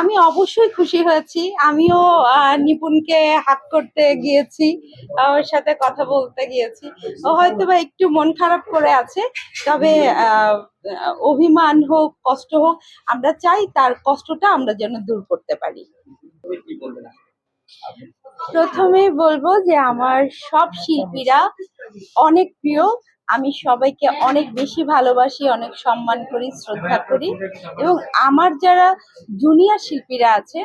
আমি অবশ্যই খুশি হয়েছি। আমিও নিপুণকে হাত করতে গিয়েছি, ওর সাথে কথা বলতে গিয়েছি। ও হয়তো বা একটু মন খারাপ করে আছে, তবে অভিমান হোক, কষ্ট হোক, আমরা চাই তার কষ্টটা আমরা যেন দূর করতে পারি। প্রথমেই বলব যে আমার সব শিল্পীরা অনেক প্রিয়। আমি সবাইকে অনেক বেশি ভালোবাসি, অনেক সম্মান করি, শ্রদ্ধা করি এবং আমার যারা জুনিয়র শিল্পীরা আছে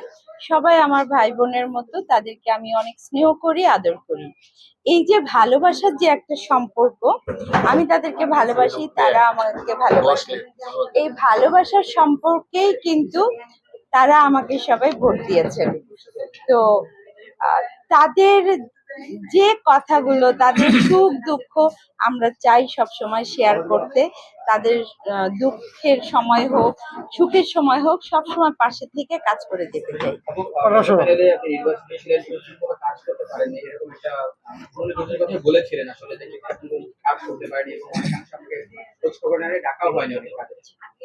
সবাই আমার ভাই বোনের মতো তাদেরকে আমি অনেক স্নেহ করি, আদর করি। এই যে ভালোবাসার যে একটা সম্পর্ক, আমি তাদেরকে ভালোবাসি, তারা আমাকে ভালোবাসে। এই ভালোবাসার সম্পর্কেই কিন্তু তারা আমাকে সবাই ভোট দিয়েছেন। তো তাদের যে কথাগুলো তাদের সুখ দুঃখ আমরা চাই সব সময় শেয়ার করতে। তাদের দুঃখের সময় হোক সুখের সময় হোক সব সময় পাশে থেকে কাজ করে যেতে চাই।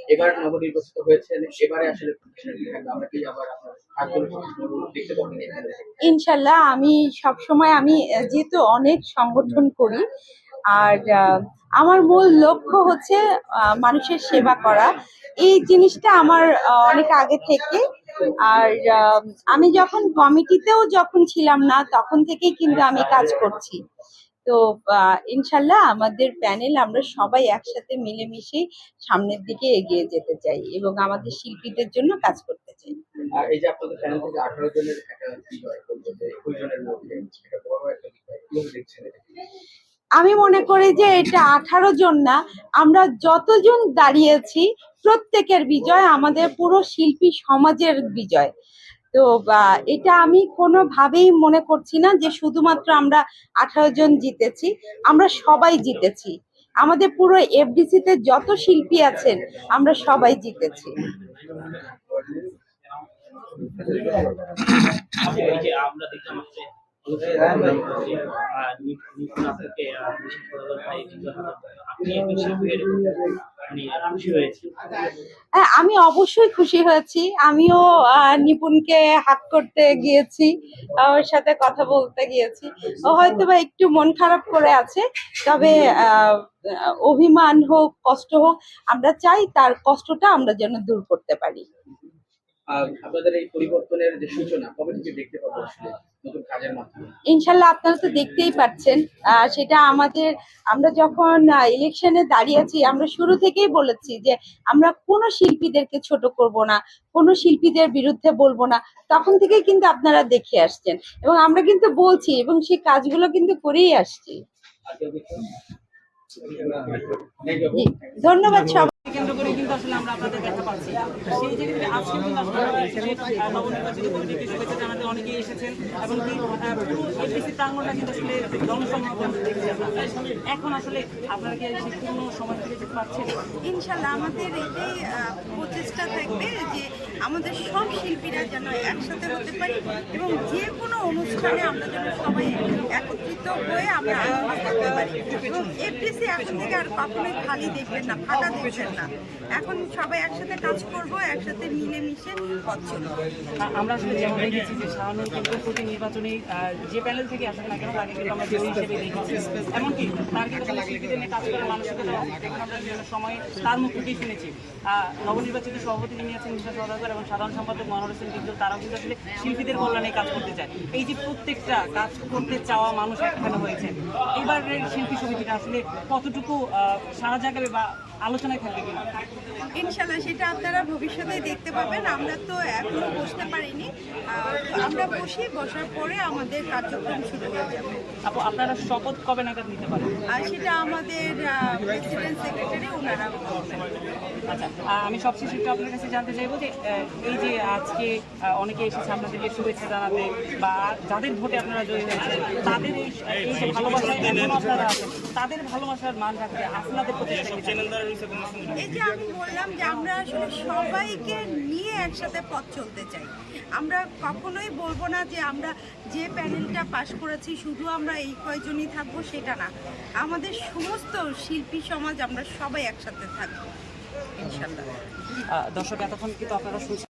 এবার নবনির্বাচিত হয়েছেন এবারে আসলে? আমরা কি আবার ইনশাল্লাহ, আমি সব সময় আমি, যেহেতু অনেক সংগঠন করি, আর আমার মূল লক্ষ্য হচ্ছে মানুষের সেবা করা। এই জিনিসটা আমার অনেক আগে থেকে। আর আমি যখন কমিটিতেও যখন ছিলাম না, তখন থেকেই কিন্তু আমি কাজ করছি। তো ইনশাল্লাহ আমাদের প্যানেল আমরা সবাই একসাথে মিলেমিশে সামনের দিকে এগিয়ে যেতে চাই এবং আমাদের শিল্পীদের জন্য কাজ করতে আর এই যে আপনাদের প্যানেল থেকে আঠারো জনের একটা জনের মধ্যে বড় একটা বিষয় আমি মনে করি যে এটা আঠারো জন না, আমরা যতজন দাঁড়িয়েছি, প্রত্যেকের বিজয় আমাদের পুরো শিল্পী সমাজের বিজয়। তো এটা আমি কোনোভাবেই মনে করছি না যে শুধুমাত্র আমরা আঠারো জন জিতেছি, আমরা সবাই জিতেছি। আমাদের পুরো এফডিসি তে যত শিল্পী আছেন, আমরা সবাই জিতেছি। আমি অবশ্যই খুশি হয়েছি। আমিও নিপুণকে হাত করতে গিয়েছি, ওর সাথে কথা বলতে গিয়েছি। ও হয়তো বা একটু মন খারাপ করে আছে, তবে অভিমান হোক, কষ্ট হোক, আমরা চাই তার কষ্টটা আমরা যেন দূর করতে পারি। আর আপনাদের এই পরিবর্তনের যে সূচনা কবে থেকে দেখতে পাবো আসলে নতুন কাজের মাধ্যমে? ইনশাল্লাহ আপনারা তো দেখতেই পাচ্ছেন সেটা আমাদের আমরা যখন ইলেকশনে দাঁড়িয়েছি আমরা শুরু থেকেই বলেছি যে আমরা কোনো শিল্পীদেরকে ছোট করব না কোনো শিল্পীদের বিরুদ্ধে বলব না তখন থেকেই কিন্তু আপনারা দেখে আসছেন। এবং আমরা কিন্তু বলছি এবং সেই কাজগুলো কিন্তু করেই আসছি। ধন্যবাদ সবাই কেন্দ্র করে কিন্তু আমরা আপনাদের দেখা পাচ্ছি। সেই জায়গায় আজকে কিন্তু আসলে নবনির্বাচিত কমিটিকে শুভেচ্ছা অনেকেই এসেছেন এবং কি পুরো এপিসি প্রাঙ্গণটা কিন্তু আসলে জনসম্মত আমরা দেখছি এখন আসলে আপনারা কি সেই পূর্ণ সময় ফিরে যেতে পারছেন? ইনশাল্লাহ আমাদের এটাই প্রচেষ্টা থাকবে যে আমাদের সব শিল্পীরা যেন একসাথে হতে পারি এবং যে কোনো অনুষ্ঠানে আমরা যেন সবাই একত্রিত হয়ে আমরা আনন্দ করতে পারি। এবং এফডিসি এখন থেকে আর কখনোই খালি দেখবেন না ফাঁকা দেখবেন না। এখন সবাই একসাথে কাজ করব একসাথে মিলেমিশে পথ আমরা আসলে যেমন দেখেছি যে শাহানুর কিন্তু প্রতি নির্বাচনে যে প্যানেল থেকে আসেন না কেন, তাকে কিন্তু আমরা জয়ী হিসেবে দেখেছি এমনকি তার কিন্তু শিল্পীদের নিয়ে কাজ করার মানসিকতা এখন আমরা বিভিন্ন সময় তার মুখ থেকেই শুনেছি। নবনির্বাচিত সভাপতি যিনি আছেন নিশা সদাগর এবং সাধারণ সম্পাদক মনোহর হোসেন কিন্তু তারাও কিন্তু আসলে শিল্পীদের কল্যাণে কাজ করতে চায়। এই যে প্রত্যেকটা কাজ করতে চাওয়া মানুষ একখানে হয়েছে। এবারের শিল্পী সমিতিটা আসলে কতটুকু সারা জাগাবে বা আলোচনায় থাকবে কিনা? ইনশাল্লাহ সেটা আপনারা ভবিষ্যতে দেখতে পাবেন। আমরা তো এখনও বসতে পারিনি। আমরা বসি বসার পরে আমাদের কার্যক্রম শুরু হয়ে যাবে। আপু আপনারা শপথ কবে নাগাদ নিতে পারেন? আর সেটা আমাদের প্রেসিডেন্ট সেক্রেটারি ওনারা আচ্ছা আমি সবশেষে একটু আপনার কাছে জানতে চাইব যে এই যে আজকে অনেকে এসেছে আপনাদেরকে শুভেচ্ছা জানাতে বা যাদের ভোটে আপনারা জয়ী হয়েছেন তাদের এই এই ভালোবাসা এখনও আপনারা আছেন তাদের ভালোবাসার মান রাখতে আপনাদের প্রচেষ্টা? এই যে আমি বললাম যে আমরা আসলে সবাইকে নিয়ে একসাথে পথ চলতে চাই। আমরা কখনোই বলব না যে আমরা যে প্যানেলটা পাশ করেছি শুধু আমরা এই কয়জনই থাকব সেটা না। আমাদের সমস্ত শিল্পী সমাজ আমরা সবাই একসাথে থাকব। ইনশাল্লাহ। দর্শক এতক্ষণ কিন্তু আপনারা শুনছেন